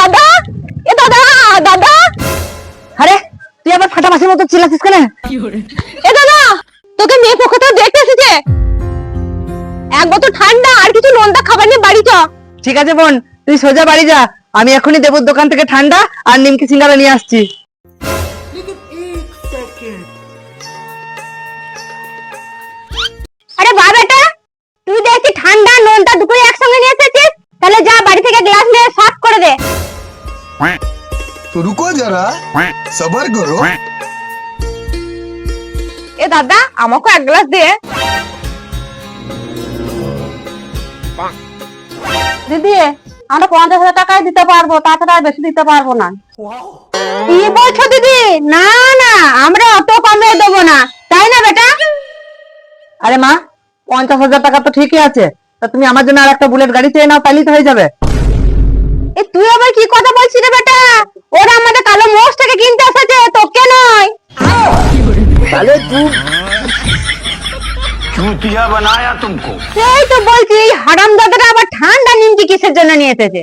দাদা? এ দাদা দাদা? আরে তুই আবার ফাটা মাছের মতো চিল্লাছিস কেন? এ দাদা তোকে মেয়ে পক্ষ থেকে দেখতে এসেছে। এক বোতল ঠান্ডা আর কিছু নোনতা খাবার নিয়ে বাড়ি চ। ঠিক আছে বোন তুই সোজা বাড়ি যা। আমি এখনই দেবর দোকান থেকে ঠান্ডা আর নিমকি সিঙ্গারা নিয়ে আসছি। আরে বা বেটা তুই দেখছি ঠান্ডা নোনতা দুটোই একসঙ্গে নিয়ে এসেছিস তাহলে যা বাড়ি থেকে গ্লাস সাফ করে দে। তো রুকো যারা সবার করো। এ দাদা আমাকে এক গ্লাস দে। দিদি আমরা পঞ্চাশ হাজার টাকাই দিতে পারব বেশি দিতে পারব না। কি বলছো দিদি? না না আমরা অত কমে দেবো না। তাই না বেটা? আরে মা পঞ্চাশ হাজার টাকা তো ঠিকই আছে। তা তুমি আমার জন্য আর একটা বুলেট গাড়ি চেয়ে নাও তাহলেই তো হয়ে যাবে। এ তুই আবার কি কথা বলছিস রে বেটা? ওরা আমাদের কালো মোষ থেকে কিনতে এসেছে তোকে নয়। তাহলে তুই চুতিয়া বানায়া তুমকো? এই তো বলছি এই হারাম হারামজাদাটা আবার ঠান্ডা নিমকি কিসের জন্য নিয়ে এসেছে?